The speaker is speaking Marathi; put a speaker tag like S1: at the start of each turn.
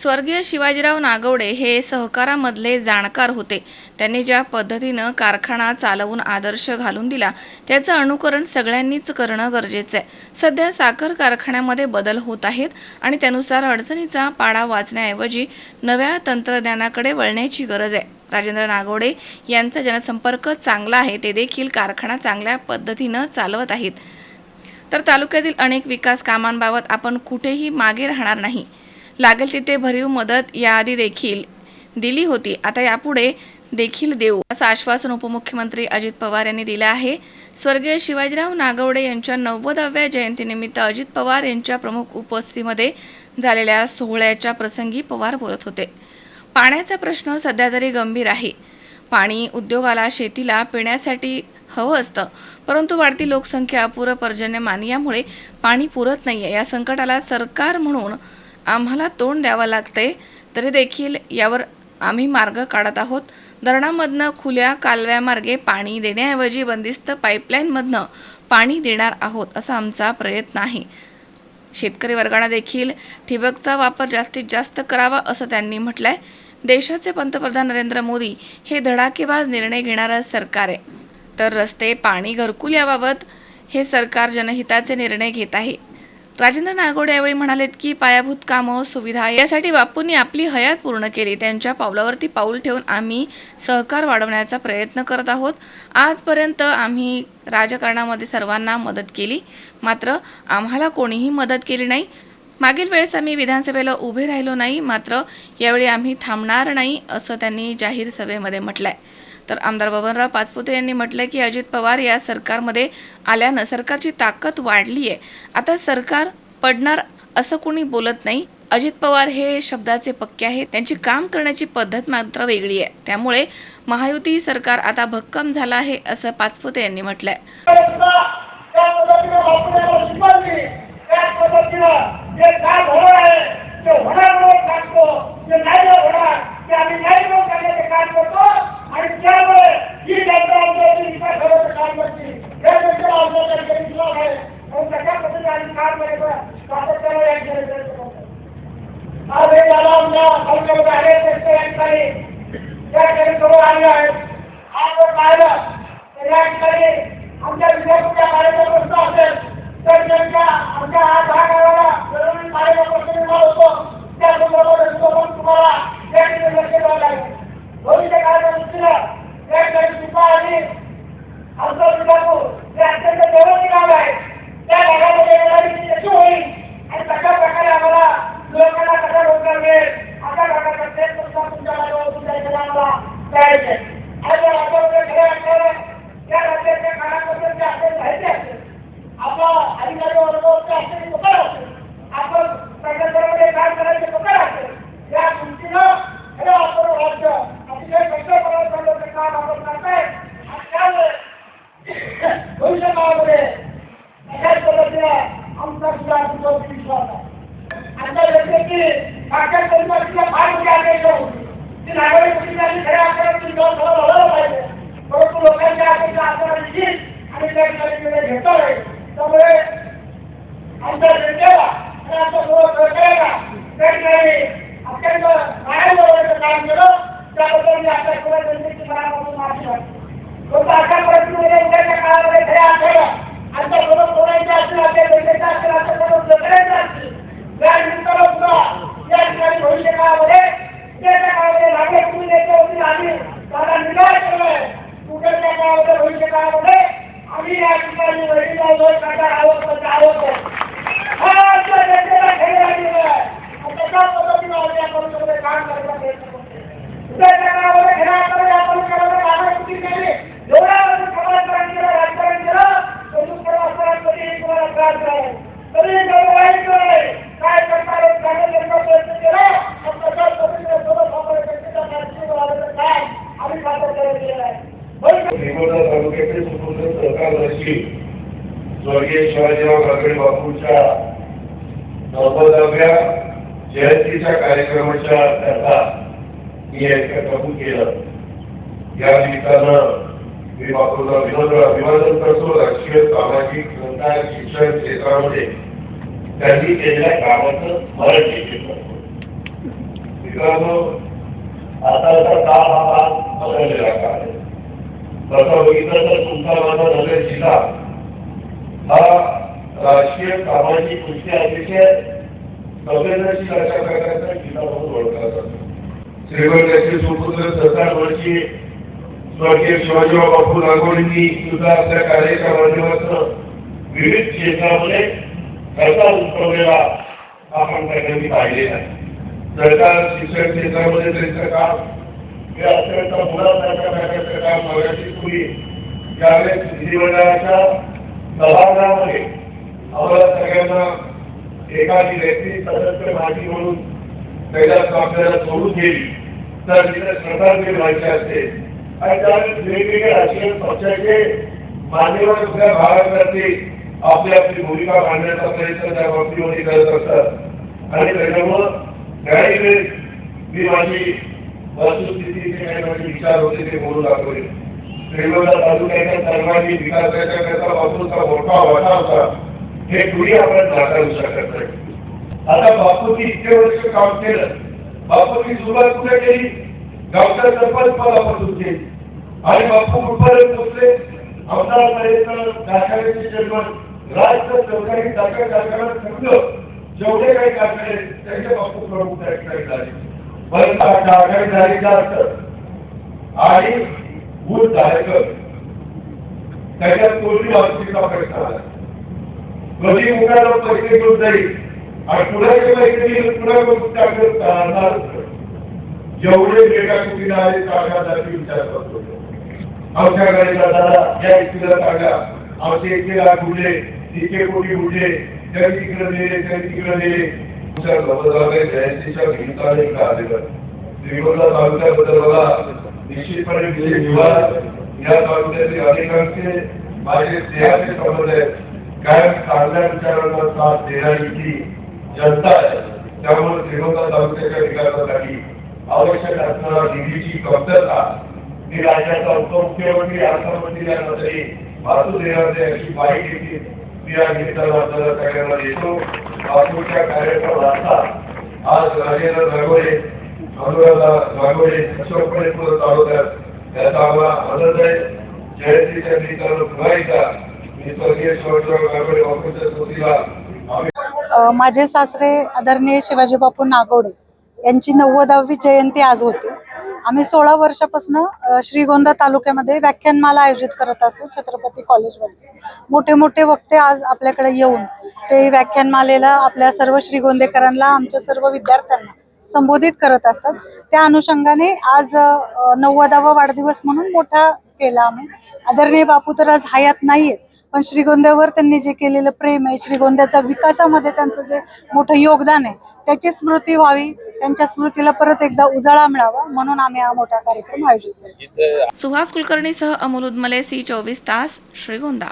S1: स्वर्गीय शिवाजीराव नागवडे हे सहकारामधले जाणकार होते. त्यांनी ज्या पद्धतीनं कारखाना चालवून आदर्श घालून दिला त्याचं अनुकरण सगळ्यांनीच करणं गरजेचं आहे. सध्या साखर कारखान्यामध्ये बदल होत आहेत आणि त्यानुसार अडचणीचा पाडा वाचण्याऐवजी नव्या तंत्रज्ञानाकडे वळण्याची गरज आहे. राजेंद्र नागवडे यांचा जनसंपर्क चांगला आहे ते देखील कारखाना चांगल्या पद्धतीनं चालवत आहेत. तर तालुक्यातील अनेक विकास कामांबाबत आपण कुठेही मागे राहणार नाही. लागेल तिथे भरीव मदत याआधी देखील दिली होती. आता यापुढे देखील देऊ असं आश्वासन उपमुख्यमंत्री अजित पवार यांनी दिलं आहे. स्वर्गीय शिवाजीराव नागवडे यांच्या नव्वदाव्या जयंतीनिमित्त अजित पवार यांच्या प्रमुख उपस्थितीमध्ये झालेल्या सोहळ्याच्या प्रसंगी पवार बोलत होते. पाण्याचा प्रश्न सध्या तरी गंभीर आहे. पाणी उद्योगाला शेतीला पिण्यासाठी हवं असतं परंतु वाढती लोकसंख्या अपुरं पर्जन्यमान यामुळे पाणी पुरत नाही आहे या संकटाला सरकार म्हणून आम्हाला तोंड द्यावं लागते तरी देखील यावर आम्ही मार्ग काढत आहोत. धरणामधनं खुल्या कालव्यामार्गे पाणी देण्याऐवजी बंदिस्त पाईपलाईनमधनं पाणी देणार आहोत असा आमचा प्रयत्न आहे. शेतकरी वर्गाने देखील ठिबकचा वापर जास्तीत जास्त करावा असं त्यांनी म्हटलंय. देशाचे पंतप्रधान नरेंद्र मोदी हे धडाकेबाज निर्णय घेणारं सरकार आहे. तर रस्ते पाणी घरकुल याबाबत हे सरकार जनहिताचे निर्णय घेत आहे. राजेंद्र नागोडे यावेळी म्हणालेत की पायाभूत कामं सुविधा यासाठी बापूंनी आपली हयात पूर्ण केली. त्यांच्या पावलावरती पाऊल ठेवून आम्ही सहकार वाढवण्याचा प्रयत्न करत आहोत. आजपर्यंत आम्ही राजकारणामध्ये सर्वांना मदत केली. मात्र आम्हाला कोणीही मदत केली नाही. मागील वेळेस आम्ही विधानसभेला उभे राहिलो नाही. मात्र यावेळी आम्ही थांबणार नाही असं त्यांनी जाहीर सभेमध्ये म्हटलं आहे तर आमदार बबनराव पाचपुते यांनी म्हटलं की अजित पवार या सरकारमध्ये आल्यानं सरकारची ताकद वाढली आहे आता सरकार पडणार असं कोणी बोलत नाही. अजित पवार हे शब्दाचे पक्के आहेत. त्यांची काम करण्याची पद्धत मात्र वेगळी आहे त्यामुळे महायुती सरकार आता भक्कम झालं आहे असं पाचपुते यांनी म्हटलंय.
S2: ते होणार म्हणून सांगतो नाही होणार ते आम्ही नाही म्हणून काम करतो आणि त्यामुळे ही जनता आमच्यावरती विकास होण्याचं काम करते हे देखील आमच्याकडे काही विश्वास आहे आणि तशा पद्धतीने आम्ही काम करायचं सातत्याने या जनतेचं करतो. आज हे झालं आमच्या तालुक्यामध्ये अनेक शेतकऱ्यांनी त्या ठिकाणी जवळ आले आहेत आज जर पाहिलं तर या ठिकाणी आमच्या विद्यार्थ्यांच्या शाळेचा प्रश्न असेल तर त्यांच्या आमच्या हा दहा गावाला दररोज शाळेचा प्रश्न निर्माण होतो त्या संदर्भात पण तुम्हाला या ठिकाणी लक्ष द्यावं लागेल भविष्य काळाच्या दृष्टीनं या ठिकाणी सुपा आणि आमचं विजापूर हे अत्यंत जवळची गाव आहे त्या भागामध्ये येणारी ती कशी होईल आणि कशा प्रकारे आम्हाला लोकांना कसा रोजगार मिळेल अशा प्रकारचा प्रत्येक प्रश्न तुमच्या माध्यमातून तुमच्या इकडे आम्हाला द्यायचे आज या राज्यामध्ये खरं असणारं त्या राज्याच्या कानाबद्दल जे आपल्याला माहिती असेल आपला अधिकारी वर्गावरती असलेली पकड असेल आपण प्रशासनामध्ये काम करायचे पकड असेल या दृष्टीनं खरं आपण राज्य अतिशय कष्टपणे चालवण्याचं काम आपण करताय आणि त्यामुळे भविष्य काळामध्ये अशाच पद्धतीने आमचा सुद्धा तुमच्यावरती विश्वास आहे आमच्या व्यक्ती मागच्या परिस्थितीला फार मोठी अपेक्षा होती ती नागरिक कुटुंबांनी खऱ्या अर्थाने विश्वास झाला पाहिजे. परंतु लोकांच्या अपेक्षा आपल्याला निश्चित आणि त्या ठिकाणी निर्णय घेता येईल त्यामुळे आमच्या जनतेला आणि आमच्या सर्व सरकारला त्या ठिकाणी अत्यंत बाहेर लावण्याचं काम केलं. त्याबद्दल मी आपल्या सर्व जनतेची मनापासून माफी मागतो परंतु अशा परिस्थितीमध्ये उद्याच्या काळामध्ये खऱ्या अर्थानं आमच्यासोबत सोडायचे असतील आपल्या जनतेच्या असतील आपल्यासोबत जगण्याचे असतील या निमित्तानं सुद्धा या ठिकाणी भविष्य काळामध्ये उद्याच्या काळामध्ये लागले तुम्ही नेते होतील आम्ही त्याला निर्णय केलाय उद्याच्या काळामध्ये भविष्य काळामध्ये आम्ही या ठिकाणी वडील टाटा आवक आवक हा आमच्या जनतेला खरी लागलेला आहे आणि त्याच्या पद्धतीनं आम्ही या परीक्षेमध्ये काम करायचा प्रयत्न करतो उद्याच्या काळामध्ये खऱ्या अर्थाने या परीक्षेमध्ये कामं किती केली एवढ्या समाजकारण केलं राजकारण केलं तरी सर्व तुम्हाला त्रास झाला तरी वाईट नाही काय करता येत नाही प्रयत्न केला आणि त्याच्या पद्धतीने सोबत आपण जनतेच्या
S3: तालुक्याचे सुपुत्र सहकारदर्शी स्वर्गीय शिवाजीराव काकडे बापूंच्या नव्वदाव्या जयंतीच्या कार्यक्रमाच्या करता मी याचं कबूल केलं. या निमित्तानं मी बापूंना विनोद अभिवादन करतो. राजकीय सामाजिक संस्कार शिक्षण क्षेत्रामध्ये त्यांनी केलेल्या कामाचं स्मरण देखील करतो मित्रांनो आताचा काळ हा फार बदललेला काळ आहे. तसं बघितलं तर तुमचा माझा नगर जिल्हा राजकीय सामाजिक कृती अतिशय संवेदनशील अशा प्रकारचा जिल्हा म्हणून ओळखला जातो. श्रीगोंद्याचे सुपुत्र सरकारवरची स्वर्गीय शिवाजीराव बापू नागोडींनी सुद्धा आपल्या कार्याच्या माध्यमातून विविध क्षेत्रामध्ये सरकार उमटवलेला आपण त्यांनी पाहिलेला आहे. सरकार शिक्षण क्षेत्रामध्ये त्यांचं काम हे अत्यंत मुलासारख्या प्रकारचं काम बघायची पूर्वी त्यावेळेस विधिमंडळाच्या सभागृहामध्ये आम्हाला सगळ्यांना एखादी व्यक्ती सदस्य माहिती म्हणून कैलास आपल्याला सोडून गेली. तर तिथे श्रद्धांजली व्हायची असते. आणि त्यावेळेस वेगवेगळ्या राजकीय पक्षाचे मान्यवर आपल्या महाराष्ट्रातले आपली आपली भूमिका मांडण्याचा प्रयत्न त्या बाबतीमध्ये करत असतात. आणि त्याच्यामुळं काही वेळेस मी माझी वस्तुस्थिती काही माझे विचार होते ते बोलू दाखवले श्रीगोंदा तालुक्याच्या सर्वांनी विकासाच्या करता बापूंचा मोठा वाटा होता. हे कुणी आपण दाखवू शकत नाही. आता बापूंनी इतके वर्ष काम केलं. बापूंनी सुरुवात कुठे केली गावच्या सरपंच पदापासून केली आणि बापू कुठपर्यंत पोचले? आमदारपर्यंत कारखान्याचे चेअरमन राज्य सरकारी साखर कारखाना सगळं जेवढे काही कारखाने त्यांचे बापू प्रमुख त्या झाले. पण कारखाने झाले जास्त आणि ऊस झाले त्याच्यात कोणती वाहतुकीचा प्रश्न आला कधी मुखाला पैसे घेऊन जाईल. आणि पुण्याचे पैसे दिले पुन्हा मग चालणार जेवढे डेटा कुठे आले चांगल्या विचार करतो. आमच्या गाडीला दादा या व्यक्तीला सांगा आमचे इथे बुडले तिथे कोटी उडले त्यांनी तिकडे नेले त्या तिकडे नेले तुमच्या नवजागे जयंतीच्या निमित्ताने इकडे आलेलं श्रीगोंदा तालुक्याबद्दल निश्चितपणे या तालुक्यातील अनेकांचे माझे स्नेहाचे संबंध आहेत कायम चांगल्या विचारांना साथ देणारी ती जनता आहे. त्यामुळे श्रीगोंदा तालुक्याच्या विकासासाठी आवश्यक असणारा निधीची कमतरता ही राज्याचा उपमुख्यमंत्री अर्थमंत्री यांना तरी भासू देणार नाही अशी माहिती देखील मी या निमित्तानं आपल्याला सगळ्यांना देतो. बापूच्या कार्यक्रम वाचता आज राजेंद्र नागोडे अनुराधा नागोडे अशोकपणे पुढे चालवतात त्याचा आम्हाला आनंद आहे. जयंतीच्या निमित्तानं पुन्हा एकदा
S4: माझे सासरे आदरणीय शिवाजी बापू नागवडे यांची नव्वदावी जयंती आज होती. आम्ही सोळा वर्षापासून श्रीगोंदा तालुक्यामध्ये व्याख्यानमाला आयोजित करत असतो छत्रपती कॉलेजमध्ये. मोठे मोठे वक्ते आज आपल्याकडे येऊन ते व्याख्यानमालेला आपल्या सर्व श्रीगोंदेकरांना आमच्या सर्व विद्यार्थ्यांना संबोधित करत असतात. त्या अनुषंगाने आज नव्वदावा वाढदिवस म्हणून मोठा केला आम्ही. आदरणीय बापू तर आज हयात नाहीयेत. पण श्रीगोंद्यावर त्यांनी जे केलेलं प्रेम आहे श्रीगोंद्याच्या विकासामध्ये त्यांचं जे मोठं योगदान आहे त्याची स्मृती व्हावी त्यांच्या स्मृतीला परत एकदा उजाळा मिळावा म्हणून आम्ही हा मोठा कार्यक्रम आयोजित केला.
S1: सुहास कुलकर्णीसह अमोल उदमले सी चोवीस तास श्रीगोंदा.